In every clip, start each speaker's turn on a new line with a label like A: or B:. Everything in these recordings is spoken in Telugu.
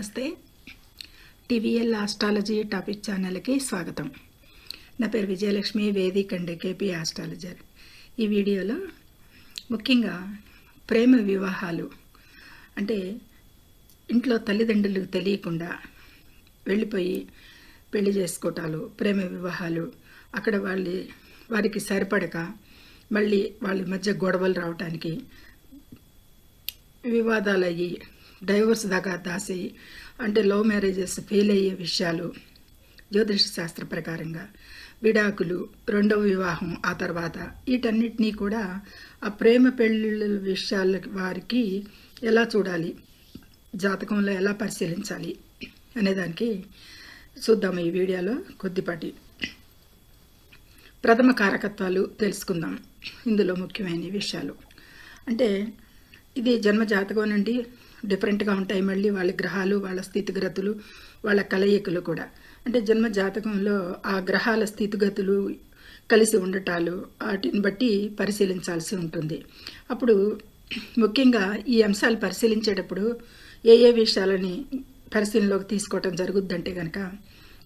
A: నమస్తే. టీవీఎల్ ఆస్ట్రాలజీ టాపిక్ ఛానల్కి స్వాగతం. నా పేరు Vijayalakshmi vedic and K P astrologer. ఈ వీడియోలో ముఖ్యంగా ప్రేమ వివాహాలు అంటే ఇంట్లో తల్లిదండ్రులకు తెలియకుండా వెళ్ళిపోయి పెళ్ళి చేసుకోవటాలు ప్రేమ వివాహాలు అక్కడ వాళ్ళ వారికి సరిపడక మళ్ళీ వాళ్ళ మధ్య గొడవలు రావటానికి వివాదాలు అయ్యి డైవోర్స్ దాకా దాసి అంటే లవ్ మ్యారేజెస్ ఫెయిల్ అయ్యే విషయాలు జ్యోతిష శాస్త్ర ప్రకారంగా విడాకులు రెండవ వివాహం ఆ తర్వాత వీటన్నిటినీ కూడా ఆ ప్రేమ పెళ్ళిళ్ళ విషయాల వారికి ఎలా చూడాలి జాతకంలో ఎలా పరిశీలించాలి అనేదానికి చూద్దాం ఈ వీడియోలో కొద్దిపాటి. ప్రథమ కారకత్వాలు తెలుసుకుందాం ఇందులో ముఖ్యమైన విషయాలు. అంటే ఇది జన్మ జాతకం నుండి డిఫరెంట్గా ఉంటాయి మళ్ళీ వాళ్ళ గ్రహాలు వాళ్ళ స్థితిగతులు వాళ్ళ కలయికలు కూడా. అంటే జన్మ జాతకంలో ఆ గ్రహాల స్థితిగతులు కలిసి ఉండటాలు వాటిని బట్టి పరిశీలించాల్సి ఉంటుంది. అప్పుడు ముఖ్యంగా ఈ అంశాలు పరిశీలించేటప్పుడు ఏ ఏ విషయాలని పరిశీలనలోకి తీసుకోవటం జరుగుద్దంటే కనుక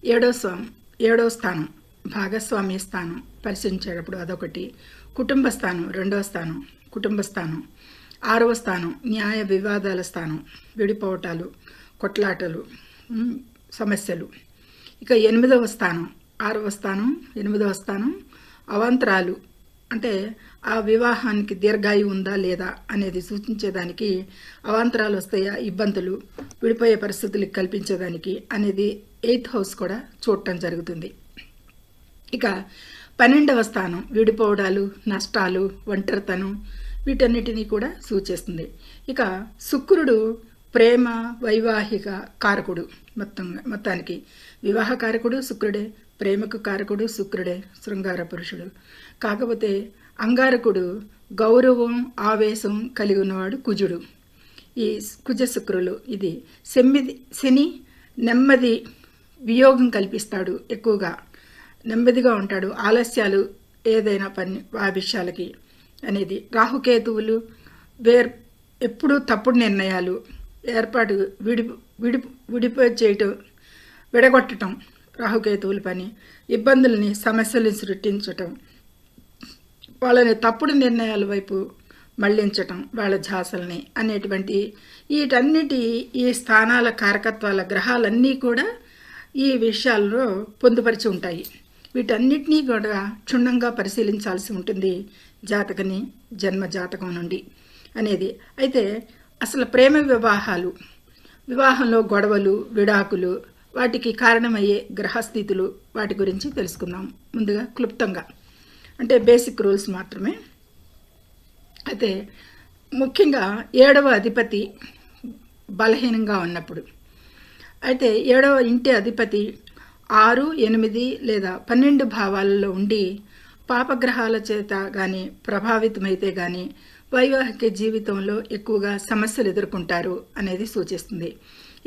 A: ఏడో స్వా ఏడో స్థానం భాగస్వామ్య స్థానం పరిశీలించేటప్పుడు అదొకటి. కుటుంబ స్థానం రెండవ స్థానం కుటుంబ స్థానం ఆరవ స్థానం న్యాయ వివాదాల స్థానం విడిపోవటాలు కొట్లాటలు సమస్యలు. ఇక ఎనిమిదవ స్థానం ఆరవ స్థానం ఎనిమిదవ స్థానం అవాంతరాలు అంటే ఆ వివాహానికి దీర్ఘాయు ఉందా లేదా అనేది సూచించేదానికి అవాంతరాలు వస్తాయా ఇబ్బందులు విడిపోయే పరిస్థితులు కల్పించేదానికి అనేది ఎయిత్ హౌస్ కూడా చూడటం జరుగుతుంది. ఇక పన్నెండవ స్థానం విడిపోవడాలు నష్టాలు ఒంటరితనం వీటన్నిటినీ కూడా సూచిస్తుంది. ఇక శుక్రుడు ప్రేమ వైవాహిక కారకుడు మొత్తం మొత్తానికి. వివాహ కారకుడు శుక్రుడే ప్రేమకు కారకుడు శుక్రుడే శృంగార పురుషుడు. కాకపోతే అంగారకుడు గౌరవం ఆవేశం కలిగి ఉన్నవాడు కుజుడు. ఈ కుజ శుక్రులు ఇది సెమ్మిది శని నెమ్మది వియోగం కల్పిస్తాడు ఎక్కువగా. నెమ్మదిగా ఉంటాడు. ఆలస్యాలు ఏదైనా పని ఆ విషయాలకి అనేది రాహుకేతువులు వేర్ ఎప్పుడూ తప్పుడు నిర్ణయాలు ఏర్పాటు విడి విడి విడిపో చేయటం విడగొట్టడం రాహుకేతువుల పని. ఇబ్బందుల్ని సమస్యల్ని సృష్టించటం వాళ్ళని తప్పుడు నిర్ణయాల వైపు మళ్ళించటం వాళ్ళ ఝాసల్ని అనేటువంటి వీటన్నిటి ఈ స్థానాల కారకత్వాల గ్రహాలన్నీ కూడా ఈ విషయాల్లో పొందుపరిచి ఉంటాయి. వీటన్నిటినీ కూడా క్షుణ్ణంగా పరిశీలించాల్సి ఉంటుంది. జాతకని జన్మ జాతకం నుండి అనేది. అయితే అసలు ప్రేమ వివాహాలు వివాహంలో గొడవలు విడాకులు వాటికి కారణమయ్యే గ్రహస్థితులు వాటి గురించి తెలుసుకుందాం. ముందుగా క్లుప్తంగా. అంటే బేసిక్ రూల్స్ మాత్రమే. అయితే ముఖ్యంగా ఏడవ అధిపతి బలహీనంగా ఉన్నప్పుడు. అయితే ఏడవ ఇంటి అధిపతి ఆరు ఎనిమిది లేదా పన్నెండు భావాలలో ఉండి పాపగ్రహాల చేత కానీ ప్రభావితమైతే కానీ వైవాహిక జీవితంలో ఎక్కువగా సమస్యలు ఎదుర్కొంటారు అనేది సూచిస్తుంది.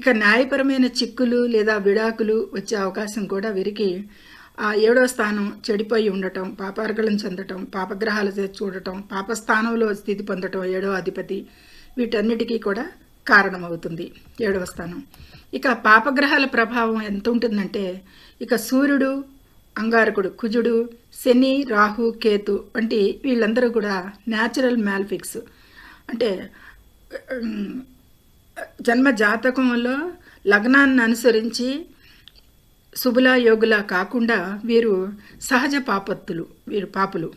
A: ఇక న్యాయపరమైన చిక్కులు లేదా విడాకులు వచ్చే అవకాశం కూడా వీరికి ఆ ఏడో స్థానం చెడిపోయి ఉండటం పాపార్గలం చెందటం పాపగ్రహాల చేత చూడటం పాపస్థానంలో స్థితి పొందటం ఏడో అధిపతి వీటన్నిటికీ కూడా కారణమవుతుంది. ఏడవ స్థానం. ఇక పాపగ్రహాల ప్రభావం ఎంత ఉంటుందంటే ఇక సూర్యుడు అంగారకుడు కుజుడు శని రాహు కేతు వంటి వీళ్ళందరూ కూడా న్యాచురల్ మ్యాల్ఫిక్స్ అంటే జన్మ జాతకంలో లగ్నాన్ని అనుసరించి శుభుల యోగుల కాకుండా వీరు సహజ పాపత్తులు వీరు పాపులు.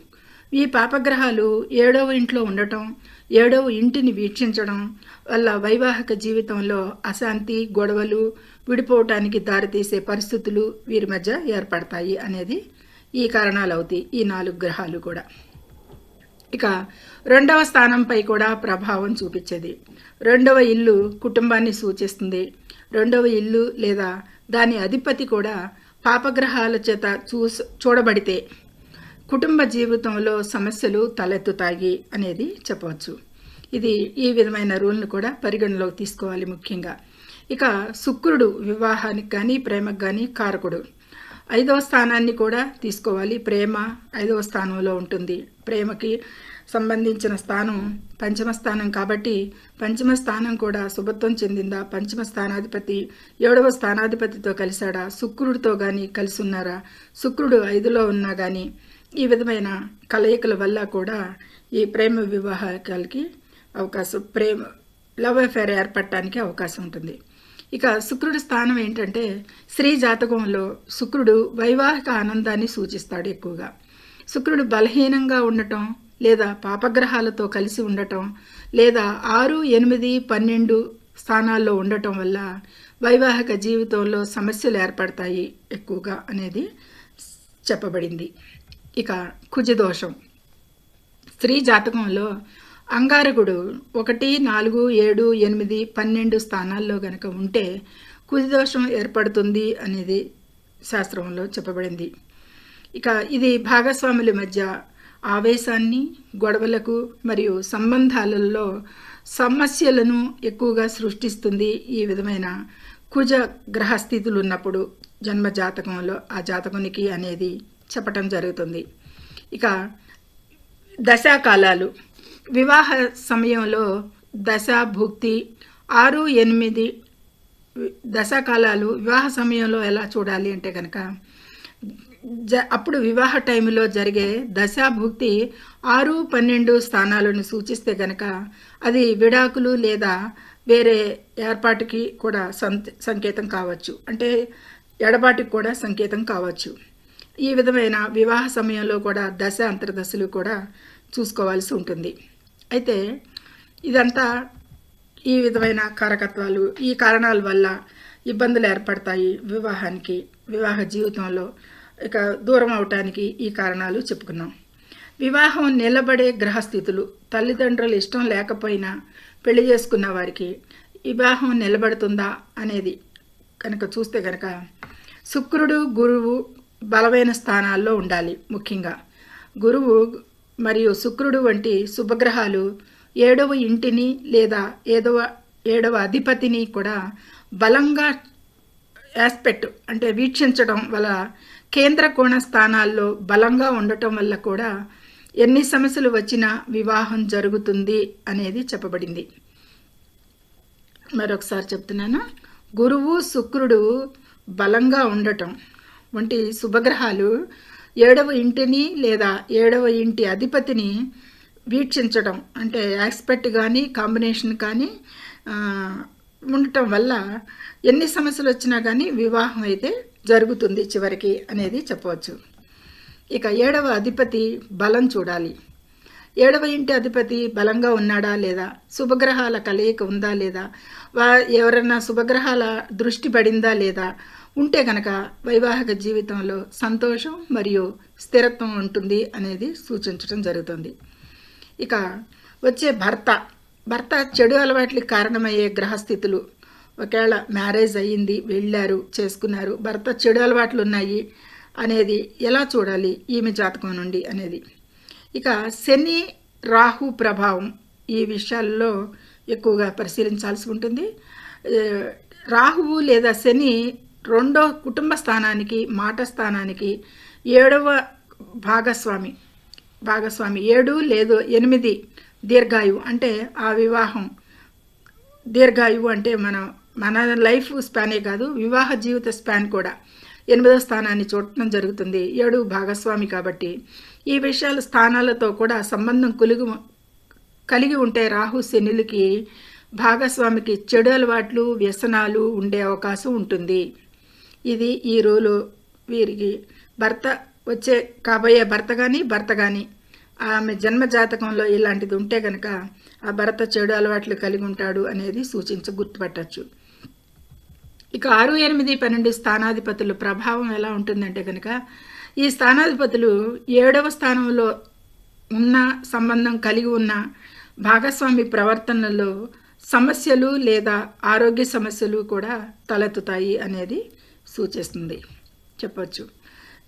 A: ఈ పాపగ్రహాలు ఏడవ ఇంట్లో ఉండటం ఏడవ ఇంటిని వీక్షించడం వల్ల వైవాహిక జీవితంలో అశాంతి గొడవలు విడిపోవటానికి దారితీసే పరిస్థితులు వీరి మధ్య ఏర్పడతాయి అనేది ఈ కారణాలు అవుతాయి ఈ నాలుగు గ్రహాలు కూడా. ఇక రెండవ స్థానంపై కూడా ప్రభావం చూపించేది. రెండవ ఇల్లు కుటుంబాన్ని సూచిస్తుంది. రెండవ ఇల్లు లేదా దాని అధిపతి కూడా పాపగ్రహాల చేత చూస చూడబడితే కుటుంబ జీవితంలో సమస్యలు తలెత్తుతాయి అనేది చెప్పవచ్చు. ఇది ఈ విధమైన రూల్ని కూడా పరిగణలోకి తీసుకోవాలి ముఖ్యంగా. ఇక శుక్రుడు వివాహానికి కానీ ప్రేమకు కానీ కారకుడు. ఐదవ స్థానాన్ని కూడా తీసుకోవాలి. ప్రేమ ఐదవ స్థానంలో ఉంటుంది. ప్రేమకి సంబంధించిన స్థానం పంచమ స్థానం కాబట్టి పంచమ స్థానం కూడా శుభత్వం చెందిందా? పంచమ స్థానాధిపతి ఏడవ స్థానాధిపతితో కలిశాడా? శుక్రుడితో కానీ కలిసి ఉన్నారా శుక్రుడు ఐదులో ఉన్నా కానీ ఈ విధమైన కలయికల వల్ల కూడా ఈ ప్రేమ వివాహాలకి అవకాశం ప్రేమ లవ్ అఫేర్ ఏర్పడటానికి అవకాశం ఉంటుంది. ఇక శుక్రుడి స్థానం ఏంటంటే స్త్రీ జాతకంలో శుక్రుడు వైవాహిక ఆనందాన్ని సూచిస్తాడు ఎక్కువగా. శుక్రుడు బలహీనంగా ఉండటం లేదా పాపగ్రహాలతో కలిసి ఉండటం లేదా ఆరు ఎనిమిది పన్నెండు స్థానాల్లో ఉండటం వల్ల వైవాహిక జీవితంలో సమస్యలు ఏర్పడతాయి ఎక్కువగా అనేది చెప్పబడింది. ఇక కుజదోషం. స్త్రీ జాతకంలో అంగారకుడు ఒకటి నాలుగు ఏడు ఎనిమిది పన్నెండు స్థానాల్లో గనక ఉంటే కుదిదోషం ఏర్పడుతుంది అనేది శాస్త్రంలో చెప్పబడింది. ఇక ఇది భాగస్వాముల మధ్య ఆవేశాన్ని గొడవలకు మరియు సంబంధాలలో సమస్యలను ఎక్కువగా సృష్టిస్తుంది ఈ విధమైన కుజ గ్రహస్థితులు ఉన్నప్పుడు జన్మ జాతకంలో ఆ జాతకునికి అనేది చెప్పటం జరుగుతుంది. ఇక దశాకాలాలు వివాహ సమయంలో దశ భుక్తి ఆరు ఎనిమిది దశాకాలాలు వివాహ సమయంలో ఎలా చూడాలి అంటే కనుక జ అప్పుడు వివాహ టైంలో జరిగే దశాభుక్తి ఆరు పన్నెండు స్థానాలను సూచిస్తే గనక అది విడాకులు లేదా వేరే ఏర్పాటుకి కూడా సంకేతం కావచ్చు. అంటే ఎడబాటికి కూడా సంకేతం కావచ్చు. ఈ విధమైన వివాహ సమయంలో కూడా దశ అంతర్దశలు కూడా చూసుకోవాల్సి ఉంటుంది. అయితే ఇదంతా ఈ విధమైన కారకత్వాలు ఈ కారణాల వల్ల ఇబ్బందులు ఏర్పడతాయి వివాహానికి వివాహ జీవితంలో. ఇక దూరం అవటానికి ఈ కారణాలు చెప్పుకున్నాం. వివాహం నిలబడే గ్రహస్థితులు తల్లిదండ్రులు ఇష్టం లేకపోయినా పెళ్ళి చేసుకున్న వారికి వివాహం నిలబడుతుందా అనేది కనుక చూస్తే కనుక శుక్రుడు గురువు బలమైన స్థానాల్లో ఉండాలి ముఖ్యంగా. గురువు మరియు శుక్రుడు వంటి శుభగ్రహాలు ఏడవ ఇంటిని లేదా ఏడవ ఏడవ అధిపతిని కూడా బలంగా యాస్పెక్ట్ అంటే వీక్షించడం వల్ల కేంద్ర కోణ స్థానాల్లో బలంగా ఉండటం వల్ల కూడా ఎన్ని సమస్యలు వచ్చినా వివాహం జరుగుతుంది అనేది చెప్పబడింది. మరొకసారి చెప్తున్నాను. గురువు శుక్రుడు బలంగా ఉండటం వంటి శుభగ్రహాలు ఏడవ ఇంటిని లేదా ఏడవ ఇంటి అధిపతిని వీక్షించడం అంటే యాక్స్పెక్ట్ కానీ కాంబినేషన్ కానీ ఉండటం వల్ల ఎన్ని సమస్యలు వచ్చినా కానీ వివాహం అయితే జరుగుతుంది చివరికి అనేది చెప్పవచ్చు. ఇక ఏడవ అధిపతి బలం చూడాలి. ఏడవ ఇంటి అధిపతి బలంగా ఉన్నాడా లేదా? శుభగ్రహాల కలయిక ఉందా లేదా? వా ఎవరన్నా శుభగ్రహాల దృష్టి పడిందా లేదా? ఉంటే కనుక వైవాహిక జీవితంలో సంతోషం మరియు స్థిరత్వం ఉంటుంది అనేది సూచించడం జరుగుతుంది. ఇక వచ్చే భర్త. భర్త చెడు అలవాట్లకి కారణమయ్యే గ్రహస్థితులు. ఒకవేళ మ్యారేజ్ అయ్యింది వెళ్ళారు చేసుకున్నారు భర్త చెడు అలవాట్లు ఉన్నాయి అనేది ఎలా చూడాలి? ఈమె జాతకం నుండి అనేది. ఇక శని రాహు ప్రభావం ఈ విషయాల్లో ఎక్కువగా పరిశీలించాల్సి ఉంటుంది. రాహువు లేదా శని రెండో కుటుంబ స్థానానికి మాట స్థానానికి ఏడవ భాగస్వామి భాగస్వామి ఏడు లేదు ఎనిమిది దీర్ఘాయువు అంటే ఆ వివాహం. దీర్ఘాయువు అంటే మన మన లైఫ్ స్పానే కాదు వివాహ జీవిత స్పాన్ కూడా. ఎనిమిదో స్థానాన్ని చూడటం జరుగుతుంది. ఏడు భాగస్వామి కాబట్టి ఈ విషయాల స్థానాలతో కూడా సంబంధం కొలుగు కలిగి ఉంటే రాహు శనులకి భాగస్వామికి చెడు అలవాట్లు వ్యసనాలు ఉండే అవకాశం ఉంటుంది. ఇది ఈ రోలు వీరికి భర్త వచ్చే కాబోయే భర్త కానీ భర్త కానీ ఆమె జన్మ జాతకంలో ఇలాంటిది ఉంటే కనుక ఆ భర్త చెడు అలవాట్లు కలిగి ఉంటాడు అనేది సూచించ గుర్తుపట్టచ్చు. ఇక ఆరు ఎనిమిది పన్నెండు స్థానాధిపతుల ప్రభావం ఎలా ఉంటుందంటే కనుక ఈ స్థానాధిపతులు ఏడవ స్థానంలో ఉన్న సంబంధం కలిగి ఉన్న భాగస్వామి ప్రవర్తనలో సమస్యలు లేదా ఆరోగ్య సమస్యలు కూడా తలెత్తుతాయి అనేది సూచిస్తుంది. చెప్పచ్చు.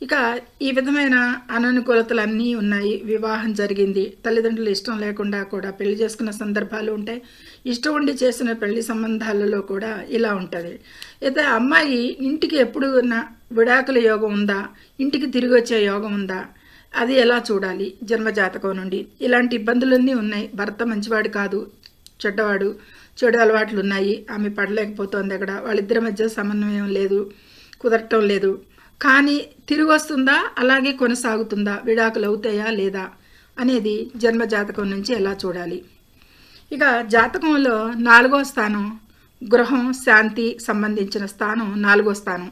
A: ఇక ఈ విధమైన అననుకూలతలన్నీ ఉన్నాయి. వివాహం జరిగింది. తల్లిదండ్రులు ఇష్టం లేకుండా కూడా పెళ్ళి చేసుకున్న సందర్భాలు ఉంటాయి ఇష్టం ఉండి చేసిన పెళ్ళి సంబంధాలలో కూడా ఇలా ఉంటుంది. అయితే అమ్మాయి ఇంటికి ఎప్పుడు విడాకుల యోగం ఉందా? ఇంటికి తిరిగి వచ్చే యోగం ఉందా? అది ఎలా చూడాలి? జన్మజాతకం నుండి. ఇలాంటి ఇబ్బందులన్నీ ఉన్నాయి. భర్త మంచివాడు కాదు చెడ్డవాడు చెడు అలవాట్లు ఉన్నాయి. ఆమె పడలేకపోతోంది అక్కడ. వాళ్ళిద్దరి మధ్య సమన్వయం లేదు. కుదరటం లేదు. కానీ తిరిగి వస్తుందా అలాగే కొనసాగుతుందా? విడాకులు అవుతాయా లేదా? అనేది జన్మ జాతకం నుంచి ఎలా చూడాలి? ఇక జాతకంలో నాలుగో స్థానం గృహం శాంతి సంబంధించిన స్థానం నాలుగో స్థానం.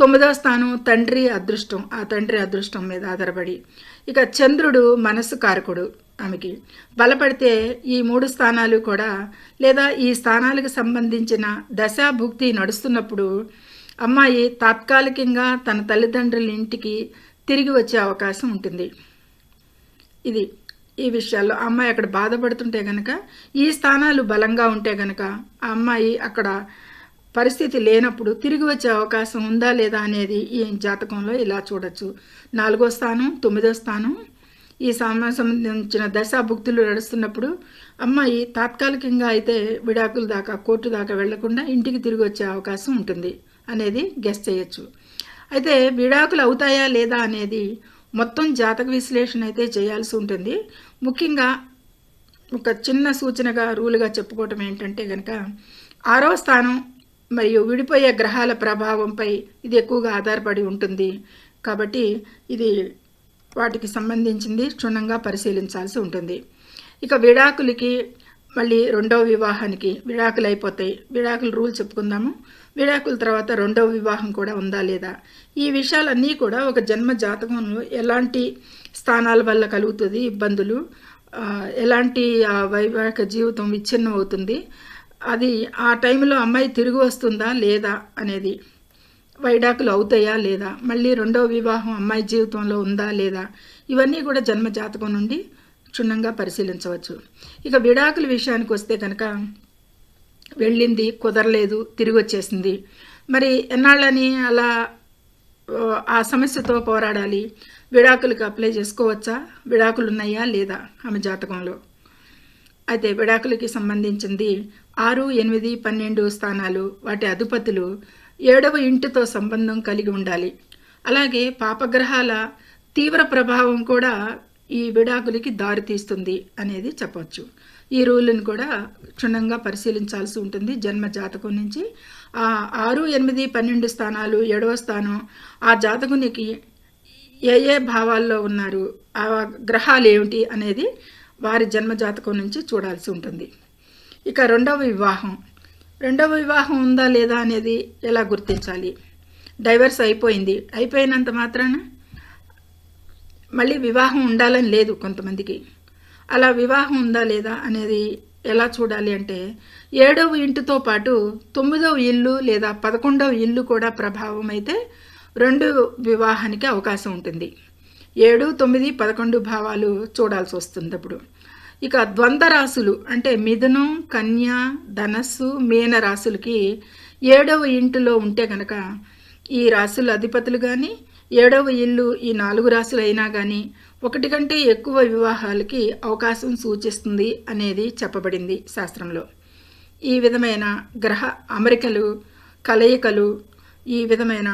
A: తొమ్మిదవ స్థానం తండ్రి అదృష్టం. ఆ తండ్రి అదృష్టం మీద ఆధారపడి. ఇక చంద్రుడు మనస్సు కారకుడు ఆమెకి. బలపడితే ఈ మూడు స్థానాలు కూడా లేదా ఈ స్థానాలకు సంబంధించిన దశాభుక్తి నడుస్తున్నప్పుడు అమ్మాయి తాత్కాలికంగా తన తల్లిదండ్రుల ఇంటికి తిరిగి వచ్చే అవకాశం ఉంటుంది. ఇది ఈ విషయాల్లో అమ్మాయి అక్కడ బాధపడుతుంటే కనుక ఈ స్థానాలు బలంగా ఉంటే కనుక ఆ అమ్మాయి అక్కడ పరిస్థితి లేనప్పుడు తిరిగి వచ్చే అవకాశం ఉందా లేదా అనేది ఈ జాతకంలో ఇలా చూడొచ్చు. నాలుగో స్థానం తొమ్మిదో స్థానం ఈ సంబంధించిన సంబంధించిన దశాభుక్తులు నడుస్తున్నప్పుడు అమ్మాయి తాత్కాలికంగా అయితే విడాకుల దాకా కోర్టు దాకా వెళ్ళకుండా ఇంటికి తిరిగి వచ్చే అవకాశం ఉంటుంది. అనేది గెస్ చేయొచ్చు. అయితే విడాకులు అవుతాయా లేదా అనేది మొత్తం జాతక విశ్లేషణ అయితే చేయాల్సి ఉంటుంది. ముఖ్యంగా ఒక చిన్న సూచనగా రూలుగా చెప్పుకోవటం ఏంటంటే కనుక ఆరో స్థానం మరియు విడిపోయే గ్రహాల ప్రభావంపై ఇది ఎక్కువగా ఆధారపడి ఉంటుంది. కాబట్టి ఇది వాటికి సంబంధించింది క్షుణ్ణంగా పరిశీలించాల్సి ఉంటుంది. ఇక విడాకులకి మళ్ళీ రెండవ వివాహానికి విడాకులు అయిపోతాయి విడాకుల రూల్ చెప్పుకుందాము. విడాకుల తర్వాత రెండవ వివాహం కూడా ఉందా లేదా? ఈ విషయాలన్నీ కూడా ఒక జన్మ జాతకంలో ఎలాంటి స్థానాల వల్ల కలుగుతుంది ఇబ్బందులు ఎలాంటి వైవాహిక జీవితం విచ్ఛిన్నం అవుతుంది అది ఆ టైంలో అమ్మాయి తిరిగి వస్తుందా లేదా అనేది వైడాకులు అవుతాయా లేదా? మళ్ళీ రెండవ వివాహం అమ్మాయి జీవితంలో ఉందా లేదా? ఇవన్నీ కూడా జన్మ జాతకం నుండి క్షుణ్ణంగా పరిశీలించవచ్చు. ఇక విడాకుల విషయానికి వస్తే కనుక వెళ్ళింది కుదరలేదు తిరిగి వచ్చేసింది మరి ఎన్నాళ్ళని అలా ఆ, సమస్యతో పోరాడాలి? విడాకులకు అప్లై చేసుకోవచ్చా? విడాకులు ఉన్నాయా లేదా ఆమె జాతకంలో? అయితే విడాకులకి సంబంధించింది ఆరు ఎనిమిది పన్నెండు స్థానాలు వాటి అధిపతులు ఏడవ ఇంటితో సంబంధం కలిగి ఉండాలి. అలాగే పాపగ్రహాల తీవ్ర ప్రభావం కూడా ఈ విడాకులకి దారితీస్తుంది అనేది చెప్పవచ్చు ఈ రూల్ని కూడా క్షుణ్ణంగా పరిశీలించాల్సి ఉంటుంది జన్మ జాతకం నుంచి. ఆ ఆరు ఎనిమిది పన్నెండు స్థానాలు ఏడవ స్థానం ఆ జాతకునికి ఏ ఏ భావాల్లో ఉన్నారు ఆ గ్రహాలు ఏమిటి అనేది వారి జన్మ జాతకం నుంచి చూడాల్సి ఉంటుంది. ఇక రెండవ వివాహం. రెండవ వివాహం ఉందా లేదా అనేది ఎలా గుర్తించాలి? డైవర్స్ అయిపోయింది. అయిపోయినంత మాత్రాన మళ్ళీ వివాహం ఉండాలని లేదు కొంతమందికి. అలా వివాహం ఉందా లేదా అనేది ఎలా చూడాలి అంటే ఏడవ ఇంటితో పాటు తొమ్మిదవ ఇల్లు లేదా పదకొండవ ఇల్లు కూడా ప్రభావం అయితే రెండు వివాహానికి అవకాశం ఉంటుంది. ఏడు తొమ్మిది పదకొండు భావాలు చూడాల్సి వస్తుంది అప్పుడు. ఇక ద్వంద్వ రాశులు అంటే మిథునం కన్య ధనస్సు మీన రాశులకి ఏడవ ఇంటిలో ఉంటే కనుక ఈ రాశుల అధిపతులు కానీ ఏడవ ఇల్లు ఈ నాలుగు రాశులు అయినా కానీ ఒకటి కంటే ఎక్కువ వివాహాలకి అవకాశం సూచిస్తుంది అనేది చెప్పబడింది శాస్త్రంలో. ఈ విధమైన గ్రహ అమరికలు కలయికలు ఈ విధమైన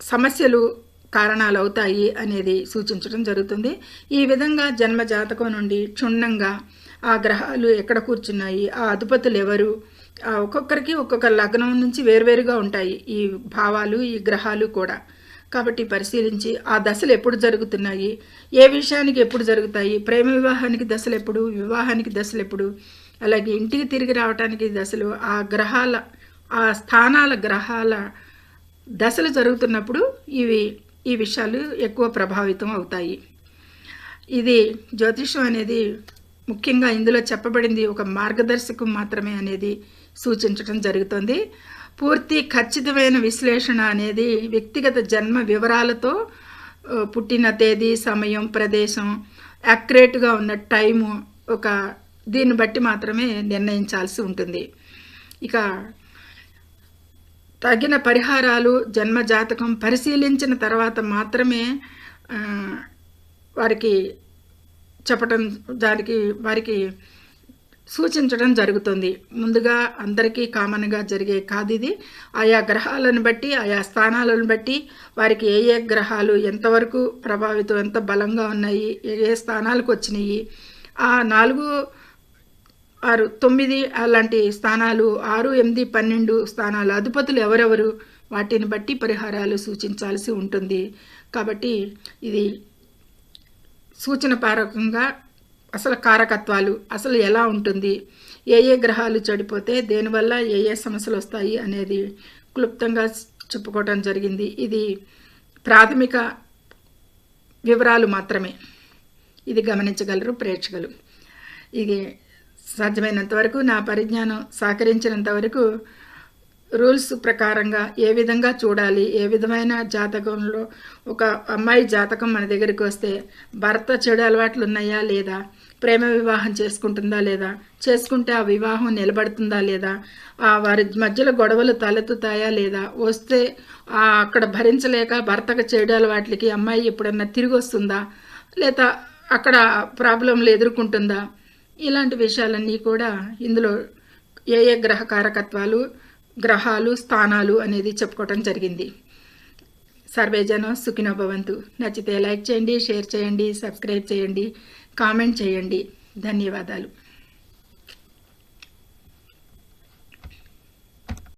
A: సమస్యలు కారణాలు అవుతాయి అనేది సూచించడం జరుగుతుంది. ఈ విధంగా జన్మ జాతకం నుండి క్షుణ్ణంగా ఆ గ్రహాలు ఎక్కడ కూర్చున్నాయి ఆ అధిపతులు ఎవరు ఆ ఒక్కొక్కరికి ఒక్కొక్క లగ్నం నుంచి వేరువేరుగా ఉంటాయి ఈ భావాలు ఈ గ్రహాలు కూడా. కాబట్టి పరిశీలించి ఆ దశలు ఎప్పుడు జరుగుతున్నాయి? ఏ విషయానికి ఎప్పుడు జరుగుతాయి? ప్రేమ వివాహానికి దశలు ఎప్పుడు? వివాహానికి దశలు ఎప్పుడు? అలాగే ఇంటికి తిరిగి రావడానికి దశలు ఆ గ్రహాల ఆ స్థానాల గ్రహాల దశలు జరుగుతున్నప్పుడు ఇవి ఈ విషయాలు ఎక్కువ ప్రభావితం అవుతాయి. ఇది జ్యోతిషం అనేది ముఖ్యంగా ఇందులో చెప్పబడింది ఒక మార్గదర్శకం మాత్రమే అనేది సూచించడం జరుగుతుంది. పూర్తి ఖచ్చితమైన విశ్లేషణ అనేది వ్యక్తిగత జన్మ వివరాలతో పుట్టిన తేదీ సమయం ప్రదేశం యాక్యురేట్గా ఉన్న టైము ఒక దీన్ని బట్టి మాత్రమే నిర్ణయించాల్సి ఉంటుంది. ఇక తగిన పరిహారాలు జన్మ జాతకం పరిశీలించిన తర్వాత మాత్రమే వారికి చెప్పటం దానికి వారికి సూచించడం జరుగుతుంది. ముందుగా అందరికీ కామన్గా జరిగే కాదు ఇది ఆయా గ్రహాలను బట్టి ఆయా స్థానాలను బట్టి వారికి ఏ ఏ గ్రహాలు ఎంతవరకు ప్రభావితం ఎంత బలంగా ఉన్నాయి ఏ ఏ స్థానాలకు వచ్చినాయి. ఆ నాలుగు ఆరు తొమ్మిది అలాంటి స్థానాలు ఆరు ఎనిమిది పన్నెండు స్థానాలు అధిపతులు ఎవరెవరు? వాటిని బట్టి పరిహారాలు సూచించాల్సి ఉంటుంది. కాబట్టి ఇది సూచన పారకంగా అసలు కారకత్వాలు అసలు ఎలా ఉంటుంది ఏ ఏ గ్రహాలు చెడిపోతే దేనివల్ల ఏ ఏ సమస్యలు వస్తాయి అనేది క్లుప్తంగా చెప్పుకోవటం జరిగింది. ఇది ప్రాథమిక వివరాలు మాత్రమే. ఇది గమనించగలరు ప్రేక్షకులు. ఇది సాధ్యమైనంత వరకు నా పరిజ్ఞానం సహకరించినంత వరకు రూల్స్ ప్రకారంగా ఏ విధంగా చూడాలి ఏ విధమైన జాతకంలో ఒక అమ్మాయి జాతకం మన దగ్గరికి వస్తే భర్త చెడు అలవాట్లు ఉన్నాయా లేదా ప్రేమ వివాహం చేసుకుంటుందా లేదా చేసుకుంటే ఆ వివాహం నిలబడుతుందా లేదా ఆ వారి మధ్యలో గొడవలు తలెత్తుతాయా లేదా వస్తే అక్కడ భరించలేక భర్తకు చెడు అలవాట్లకి అమ్మాయి ఎప్పుడన్నా తిరిగి వస్తుందా లేదా అక్కడ ప్రాబ్లంలు ఎదుర్కొంటుందా ఇలాంటి విషయాలన్నీ కూడా ఇందులో ఏ ఏ గ్రహ కారకత్వాలు గ్రహాలు స్థానాలు అనేది చెప్పుకోవటం జరిగింది. సర్వేజనం సుఖినోభవంతు నచ్చితే లైక్ చేయండి షేర్ చేయండి సబ్స్క్రైబ్ చేయండి కామెంట్ చేయండి. ధన్యవాదాలు.